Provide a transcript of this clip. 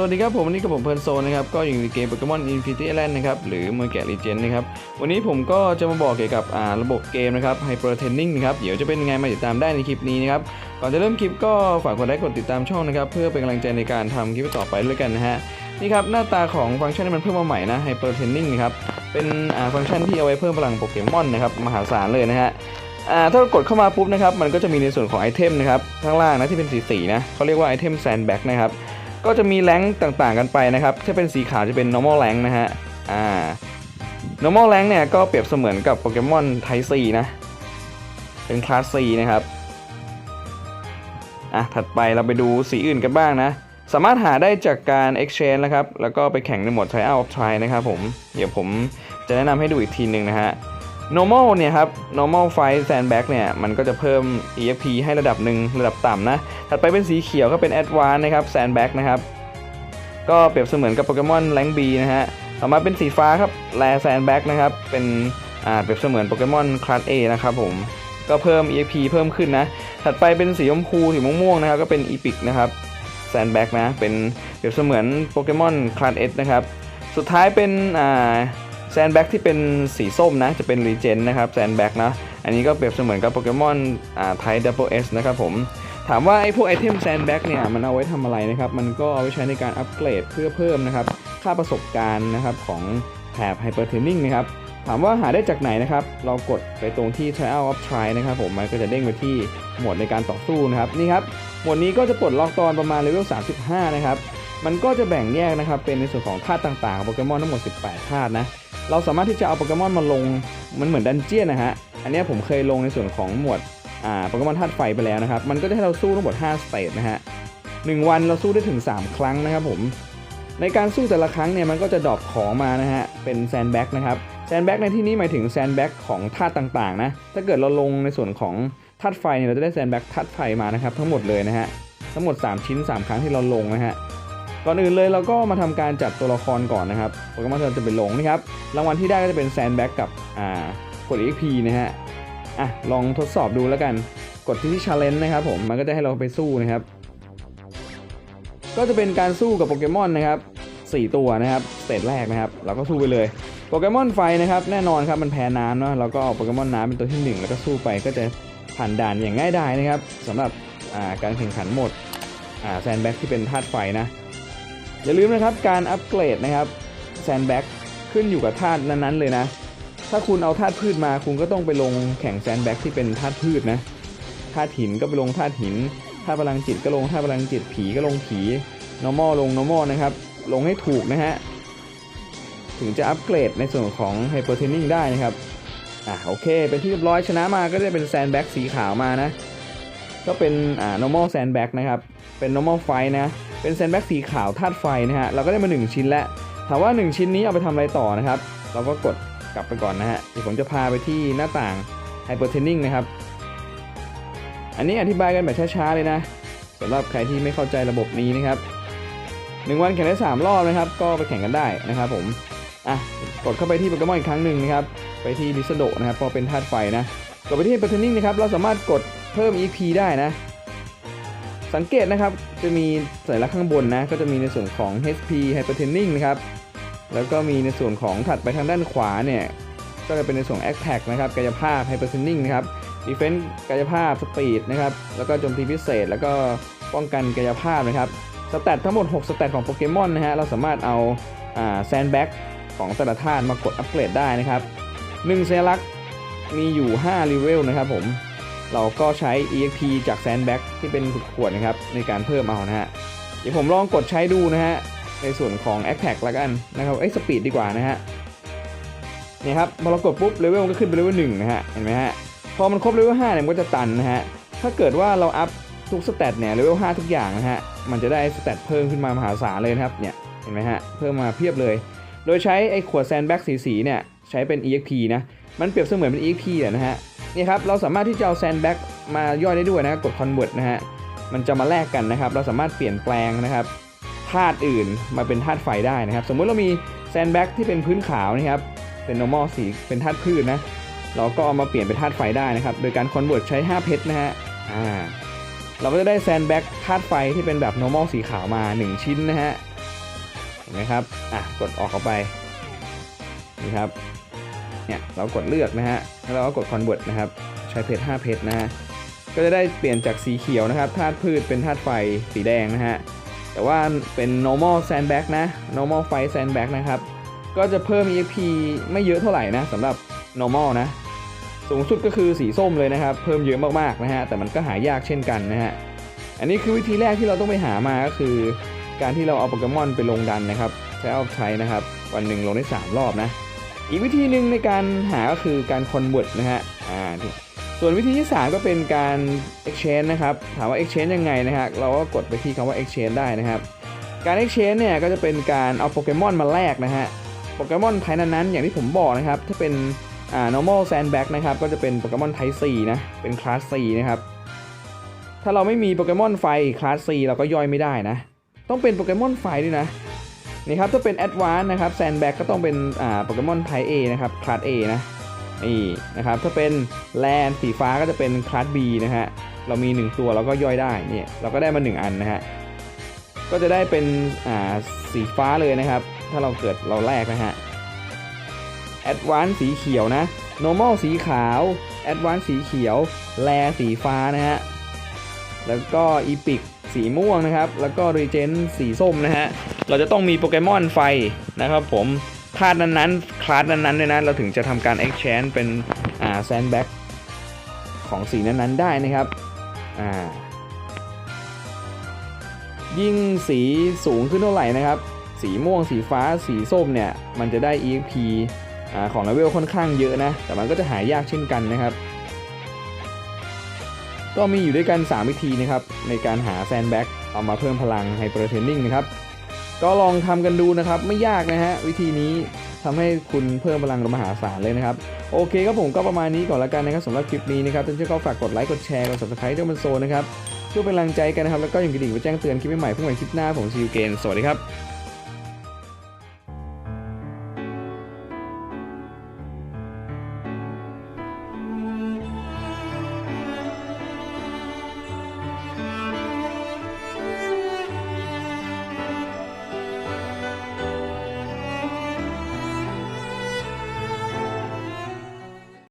สวัสดีครับผมวันนี้กับผมเพลิร์นโซนนะครับก็อยู่ในเกมโปเกมอนอินฟินิตี้แลนด์นะครับหรือมวยแกะลีเจนนะครับวันนี้ผมก็จะมาบอกเกี่ยวกับอ่าระบบเกมนะครับไฮเปอร์เทนนิ่งนะครับเดี๋ยวจะเป็นยังไงมาติดตามได้ในคลิปนี้นะครับก่อนจะเริ่มคลิปก็ฝากกดไลค์กดติดตามช่องนะครับเพื่อเป็นกำลังใจในการทำคลิปต่อไปด้วยกันนะฮะนี่ครับหน้าตาของฟังก์ชันที่มันเพิ่มมาใหม่นะไฮเปอร์เทนนิ่งนะครับเป็นอ่าฟังก์ชันที่เอาไว้เพิ่มพลังโปเกมอนนะครับมหาศาลเลยนะฮะอ่าถ้ากดเข้ามาปุ๊บนะครับมันก็จะมีในส่วนของไอเทมนะครับข้างล่างนะที่เป็นสีๆนะเขาเรียกว่าไอเทมแซนแบ็กนะครับ ก็จะมีแรงต่างๆกันไปนะครับ ถ้าเป็นสีขาวจะเป็น normal rank นะฮะ อ่า normal rank เนี่ยก็เปรียบเสมือนกับโปเกมอนไทซีนะ เป็นคลาสซีนะครับ อะ ถัดไปเราไปดูสีอื่นกันบ้างนะ สามารถหาได้จากการ exchange นะครับ แล้วก็ไปแข่งในหมด trial of try นะครับผม เดี๋ยวผมจะแนะนำให้ดูอีกทีหนึ่งนะฮะ normal เนี่ยครับ normal fight sandbag เนี่ย มันก็จะเพิ่ม EXP ให้ระดับหนึ่งระดับต่ำนะ ถัดไปเป็นสีเขียวก็เป็น advanced นะครับ sandbag นะครับ ก็เปรียบเสมือนกับโปเกมอน rank B นะฮะ ต่อมาเป็นสีฟ้าครับ rare sandbag นะครับ เป็นอ่าเปรียบเสมือนโปเกมอน class A นะครับผม ก็เพิ่ม EXP เพิ่มขึ้นนะ ถัดไปเป็นสีชมพูสีม่วงๆนะครับ ก็เป็น epic นะครับ sandbag นะ เป็นเปรียบเสมือนโปเกมอน class S นะครับ สุดท้ายเป็นอ่า แซนแบ็กที่เป็นสีส้มนะ จะเป็นรีเจนนะครับแซนแบ็กนะ อันนี้ก็เปรียบเสมือนกับโปเกมอนอ่าไทดับเบิลเอสนะครับผม ถามว่าไอ้พวกไอเทมแซนแบ็กเนี่ย มันเอาไว้ทำอะไรนะครับ มันก็เอาไว้ใช้ในการอัปเกรดเพื่อเพิ่มนะครับ ค่าประสบการณ์นะครับของแถบไฮเปอร์เทนนิ่งนะครับ ถามว่าหาได้จากไหนนะครับ เรากดไปตรงที่ Trial of Try นะครับผม มันก็จะเด้งไปที่หมดในการต่อสู้นะครับ นี่ครับ หมดนี้ก็จะปลดล็อกตอนประมาณเลเวล35 นะครับ มันก็จะแบ่งแยกนะครับ เป็นในส่วนของธาตุต่างๆของโปเกมอนทั้งหมด 18 ธาตุนะ เราสามารถที่จะเอาโปเกมอนมาลงมันเหมือนดันเจียนนะฮะ อันนี้ผมเคยลงในส่วนของหมวดอ่าโปเกมอนธาตุไฟไปแล้วนะครับ มันก็จะให้เราสู้ทั้งหมด 5 สเตจนะฮะหนึ่งวันเราสู้ได้ถึง 3 ครั้งนะครับผม ในการสู้แต่ละครั้งเนี่ยมันก็จะดรอปของมานะฮะ เป็นแซนแบ็กนะครับ แซนแบ็กในที่นี้หมายถึงแซนแบ็กของธาตุต่างๆนะ ถ้าเกิดเราลงในส่วนของธาตุไฟเนี่ยเราจะได้แซนแบ็กธาตุไฟมานะครับทั้งหมดเลยนะฮะ ทั้งหมด 3 ชิ้น 3 ครั้งที่เราลงนะฮะ ก่อนอื่นเลยเราก็มาทำการจัดตัวละครก่อนนะครับโปเกมอนเราจะไปลงนะครับรางวัลที่ได้ก็จะเป็นแซนแบ็กกับอ่ากด XP นะฮะอะลองทดสอบดูแล้วกัน กดที่ที่ challenge นะครับผมมันก็จะให้เราไปสู้นะครับ ก็จะเป็นการสู้กับโปเกมอนนะครับ4 ตัวนะครับสเตจแรกนะครับ เราก็สู้ไปเลยโปเกมอนไฟนะครับแน่นอนครับมันแพ้น้ำเนาะเราก็เอาโปเกมอนน้ำเป็นตัวที่ 1 แล้วก็สู้ไปก็จะผ่านด่านอย่างง่ายดายนะครับสำหรับการแข่งขันหมดแซนแบ็กที่เป็นธาตุไฟนะ อย่าลืมนะครับการอัปเกรดนะครับแซนแบ็กขึ้นอยู่กับธาตุนั้นๆเลยนะ ถ้าคุณเอาธาตุพืชมาคุณก็ต้องไปลงแข่งแซนแบ็กที่เป็นธาตุพืชนะธาตุหินก็ไปลงธาตุหินธาตุพลังจิตก็ลงธาตุพลังจิตผีก็ลงผี normal ลลง normal นะครับ ลงให้ถูกนะฮะถึงจะอัปเกรดในส่วนของ hypertraining ได้นะครับอะโอเค เป็นที่เรียบร้อยชนะมาก็ได้เป็นแซนแบ็กสีขาวมานะ ก็เป็นอ่า normal sandbag นะครับ เป็น normal fight นะ เป็นแซนแบ็กสีขาวธาตุไฟนะฮะ เราก็ได้มา 1 ชิ้นแล้ว ถามว่า 1 ชิ้นนี้เอาไปทำอะไรต่อนะครับ เราก็กดกลับไปก่อนนะฮะ เดี๋ยวผมจะพาไปที่หน้าต่าง hypertraining นะครับ อันนี้อธิบายกันแบบช้าๆเลยนะสำหรับใครที่ไม่เข้าใจระบบนี้นะครับหนึ่งวันแข่งได้ 3 รอบนะครับ ก็ไปแข่งกันได้นะครับผมอะกดเข้าไปที่โปเกมอนอีกครั้งหนึ่งนะครับ ไปที่ลิซโดนะครับ พอเป็นธาตุไฟนะ กดไปที่ hypertraining นะครับ เราสามารถกดเพิ่ม EP ได้นะ สังเกตนะครับจะมีสัญลักษณ์ข้างบนนะก็จะมีในส่วนของ HP hypertraining นะครับแล้วก็มีในส่วนของถัดไปทางด้านขวาเนี่ยก็จะเป็นในส่วน attack นะครับกายภาพ hypertraining นะครับ defense กายภาพ speed นะครับแล้วก็โจมตีพิเศษ แล้วก็ป้องกันกายภาพนะครับสแตททั้งหมด 6 สแตทของโปเกมอนนะฮะเราสามารถเอาอ่าแซนแบ็กของแต่ละธาตุมากดอัปเกรดได้นะครับ1สัญลักษณ์มีอยู่5 level นะครับผม เราก็ใช้ EXP จาก Sandbag ที่เป็นขวดนะครับในการเพิ่มเอานะฮะ เดี๋ยวผมลองกดใช้ดูนะฮะ ในส่วนของ Attack ละกันนะครับเอ้ย Speed ดีกว่านะฮะเนี่ยครับพอเรากดปุ๊บเลเวลมันก็ขึ้นไปเลเวลหนึ่งนะฮะเห็นไหมฮะพอมันครบเลเวลห้าเนี่ยมันก็จะตันนะฮะถ้าเกิดว่าเราอัพทุกสเตตเนี่ยเลเวลห้าทุกอย่างนะฮะมันจะได้สเตตเพิ่มขึ้นมามหาศาลเลยนะครับเนี่ยเห็นไหมฮะเพิ่มมาเพียบเลย โดยใช้ไอ้ขวดแซนแบ็กสีๆเนี่ยใช้เป็น EXP นะ มันเปรียบเสมือนเป็น EXP อะนะฮะนี่ครับเราสามารถที่จะเอาแซนแบ็กมาย่อยได้ด้วยนะกด convert นะฮะมันจะมาแลกกันนะครับ เราสามารถเปลี่ยนแปลงนะครับธาตุอื่นมาเป็นธาตุไฟได้นะครับ สมมุติเรามีแซนแบ็กที่เป็นพื้นขาวนะครับเป็น normal สีเป็นธาตุพืชนะเราก็เอามาเปลี่ยนเป็นธาตุไฟได้นะครับ โดยการ convert ใช้ 5 เพชรนะฮะอ่าเราก็จะได้แซนแบ็กธาตุไฟที่เป็นแบบ normal สีขาวมา 1 ชิ้นนะฮะเห็นไหมครับอะกดออกเข้าไปนี่ครับ เนี่ยเรากดเลือกนะฮะแล้วเราก็กด convert นะครับใช้เพชร5เพชรนะฮะก็จะได้เปลี่ยนจากสีเขียวนะครับธาตุพืชเป็นธาตุไฟสีแดงนะฮะแต่ว่าเป็น normal sandbag นะ normal fire sandbag นะครับก็จะเพิ่ม EXP ไม่เยอะเท่าไหร่นะสำหรับ normal นะสูงสุดก็คือสีส้มเลยนะครับ เพิ่มเยอะมากๆนะฮะแต่มันก็หายากเช่นกันนะฮะอันนี้คือวิธีแรกที่เราต้องไปหามาก็คือ การที่เราเอาโปเกมอนไปลงดันนะครับใช้เอาใช้นะครับ วันหนึ่งลงได้ 3 รอบนะ อีกวิธีหนึ่งในการหาก็คือการ convert นะฮะอ่าส่วนวิธีที่ 3 ก็เป็นการ exchange นะครับ ถามว่า exchange ยังไงนะฮะเราก็กดไปที่คำว่า exchange ได้นะครับ การ exchange เนี่ยก็จะเป็นการเอาโปเกมอนมาแลกนะฮะโปเกมอนไทยนั้นๆอย่างที่ผมบอกนะครับถ้าเป็นอ่า normal sandbag นะครับก็จะเป็นโปเกมอนไทย4นะเป็นคลาส4นะครับถ้าเราไม่มีโปเกมอนไฟคลาส4เราก็ย่อยไม่ได้นะ ต้องเป็นโปเกมอนไฟด้วยนะ นี่ครับถ้าเป็น advanced นะครับ sandbag ก็ต้องเป็นอ่าโปเกมอนไทย A นะครับคลาส A นะนี่นะครับถ้าเป็นแลนสีฟ้าก็จะเป็นคลาส B นะฮะเรามี 1 ตัวเราก็ย่อยได้เนี่ยเราก็ได้มา 1 อันนะฮะก็จะได้เป็นอ่าสีฟ้าเลยนะครับ ถ้าเราเกิดเราแรกนะฮะ Advance สีเขียวนะ Normal สีขาว Advance สีเขียว แลสีฟ้านะฮะแล้วก็ Epic สีม่วงนะครับ แล้วก็ Regen สีส้มนะฮะ เราจะต้องมีโปเกมอนไฟนะครับผมคลาดนั้นๆคลาสนั้นๆด้วยนะเราถึงจะทำการ Exchange เป็นอ่า Sandbag ของสีนั้นๆได้นะครับอ่ายิ่งสีสูงขึ้นเท่าไหร่นะครับ สีม่วงสีฟ้าสีส้มเนี่ยมันจะได้ EXP อาของเลเวลค่อนข้างเยอะนะ แต่มันก็จะหายากเช่นกันนะครับ ก็มีอยู่ด้วยกัน3วิธีนะครับในการหาแซนแบ็กเอามาเพิ่มพลังไฮเปอร์เทนนิ่งนะครับ ก็ลองทำกันดูนะครับ ไม่ยากนะฮะวิธีนี้ทำให้คุณเพิ่มพลังมหาศาลเลยนะครับ โอเคครับผมก็ประมาณนี้ก่อนละกันนะครับสำหรับคลิปนี้นะครับท่านช่วยก็ฝากกดไลค์กดแชร์กด subscribe ด้วยมันโซนะครับเพื่อเป็นกำลังใจกันนะครับ แล้วก็อย่างกระดิ่งไปแจ้งเตือนคลิปใหม่ๆพวกใหม่คลิปหน้าผมซีอูเกนสวัสดีครับ